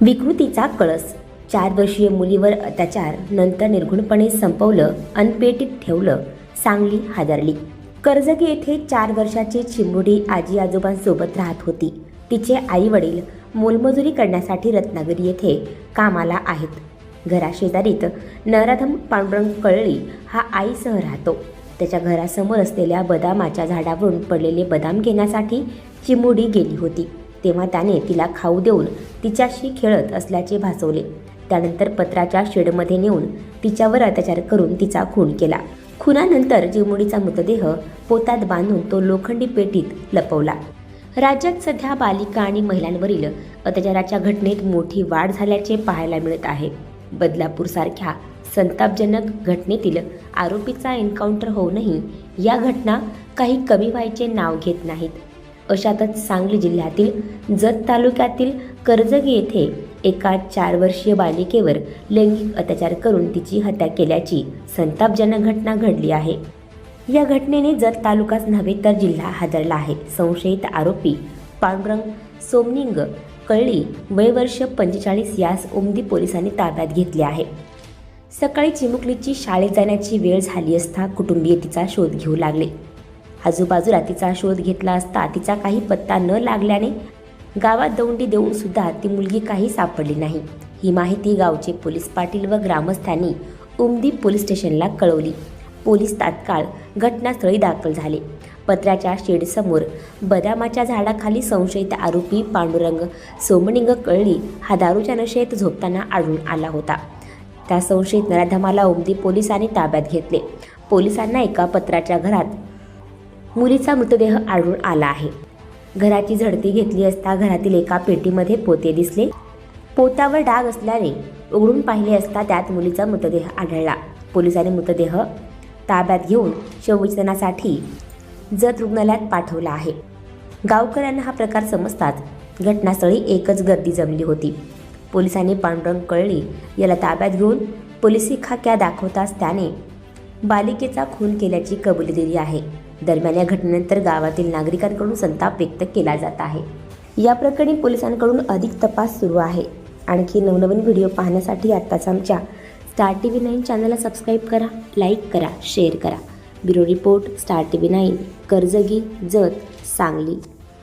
विकृतीचा कळस. चार वर्षीय मुलीवर अत्याचार नंतर निर्घुणपणे संपवलं अनपेटीत ठेवलं सांगली हादरली. कर्जगी येथे चार वर्षाची चिमुडी आजी आजोबांसोबत राहत होती. तिचे आई वडील मोलमजुरी करण्यासाठी रत्नागिरी येथे कामाला आहेत. घराशेजारीत नराधम पांडुरंग कळळी हा आईसह राहतो. त्याच्या घरासमोर असलेल्या बदामाच्या झाडावरून पडलेले बदाम घेण्यासाठी चिमुडी गेली होती. तेव्हा त्याने तिला खाऊ देऊन तिच्याशी खेळत असल्याचे भासवले. त्यानंतर पत्राच्या शेडमध्ये नेऊन तिच्यावर अत्याचार करून तिचा खून केला. खुनानंतर चिमुडीचा मृतदेह पोतात बांधून तो लोखंडी पेटीत लपवला. राज्यात सध्या बालिका आणि महिलांवरील अत्याचाराच्या घटनेत मोठी वाढ झाल्याचे पाहायला मिळत आहे. बदलापूरसारख्या संतापजनक घटनेतील आरोपीचा एन्काउंटर होऊनही या घटना काही कमी व्हायचे नाव घेत नाहीत. अशातच सांगली जिल्ह्यातील जत तालुक्यातील कर्जगी येथे एका चार वर्षीय बालिकेवर लैंगिक अत्याचार करून तिची हत्या केल्याची संतापजनक घटना घडली आहे. या घटनेने जत तालुकाच नव्हे तर जिल्हा हादरला आहे. संशयित आरोपी पांडुरंग सोमनिंग कळली वयवर्ष पंचेचाळीस यास उमदी पोलिसांनी ताब्यात घेतले आहे. सकाळी चिमुकलीची शाळेत जाण्याची वेळ झाली असता कुटुंबीय तिचा शोध घेऊ लागले. आजूबाजूला तिचा शोध घेतला असता तिचा काही पत्ता न लागल्याने गावात दौंडी देऊन सुद्धा ती मुलगी काही सापडली नाही. ही माहिती गावचे पोलीस पाटील व ग्रामस्थांनी उमदी पोलीस स्टेशनला कळवली. पोलीस तात्काळ घटनास्थळी दाखल झाले. पत्र्याच्या शेडसमोर बदामाच्या झाडाखाली संशयित आरोपी पांडुरंग सोमनिंग कळली हा दारूच्या नशेत झोपताना आढळून आला होता. त्या संशयित नराधमाला उमदी पोलिसांनी ताब्यात घेतले. पोलिसांना एका पत्राच्या घरात मुलीचा मृतदेह आढळून आला आहे. घराची झडती घेतली असता घरातील एका पेटीमध्ये पोते दिसले. पोत्यावर डाग असल्याने उघडून पाहिले असता त्यात मुलीचा मृतदेह आढळला. पोलिसांनी मृतदेह ताब्यात घेऊन शवविचनासाठी जत रुग्णालयात पाठवला आहे. गावकऱ्यांना हा प्रकार समजताच घटनास्थळी एकच गर्दी जमली होती. पोलिसांनी पांडुरंग कळली याला ताब्यात घेऊन पोलिसी खाक्या दाखवताच त्याने बालिकेचा खून केल्याची कबुली दिली आहे. दरम्यान या घटनेनंतर गावातील नागरिकांकडून संताप व्यक्त केला जात आहे. या प्रकरणी पोलिसांकडून अधिक तपास सुरू आहे. आणखी नवनवीन व्हिडिओ पाहण्यासाठी आत्ताच आमच्या स्टार टी व्ही नाईन चॅनलला सबस्क्राईब करा लाईक करा शेअर करा. Bureau report star T V nine Karjagi Jat Sangli.